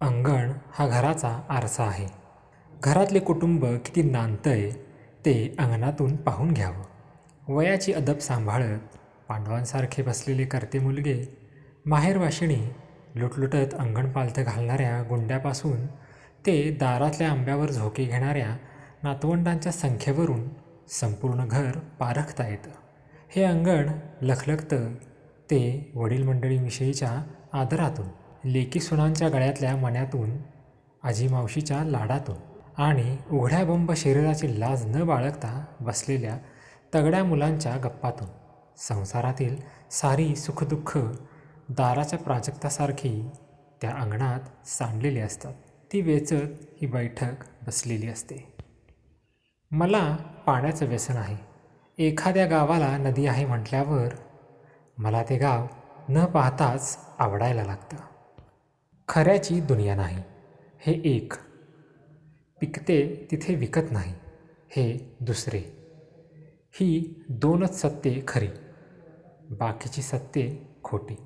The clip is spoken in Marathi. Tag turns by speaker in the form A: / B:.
A: अंगण हा घराचा आरसा आहे. घरातले कुटुंब किती नांदतंय ते अंगणातून पाहून घ्यावं. वयाची अदब सांभाळत पांडवांसारखे बसलेले करते मुलगे माहेरवाशिणी लुटलुटत अंगण पालथं घालणाऱ्या गुंड्यापासून ते दारातल्या आंब्यावर झोके घेणाऱ्या नातवंडांच्या संख्येवरून संपूर्ण घर पारखता येतं. हे अंगण लखलखतं ते वडील मंडळीविषयीच्या आदरातून लेकी सुनांच्या गळ्यातल्या मण्यातून आजी मावशीच्या लाडातून आणि उघड्या बंब शरीराची लाज न बाळगता बसलेल्या तगड्या मुलांच्या गप्पातून संसारातील सारी सुखदुःख दाराच्या प्राजक्तासारखी त्या अंगणात सांडलेली असतात. ती वेचत ही बैठक बसलेली असते. मला पाण्याचं व्यसन आहे. एखाद्या गावाला नदी आहे म्हटल्यावर मला ते गाव न पाहताच आवडायला लागतं. खऱ्याची दुनिया नाही. हे एक. पिकते तिथे विकत नाही. हे दुसरे. ही दोनच सत्ये खरी. बाकीची सत्ये खोटी.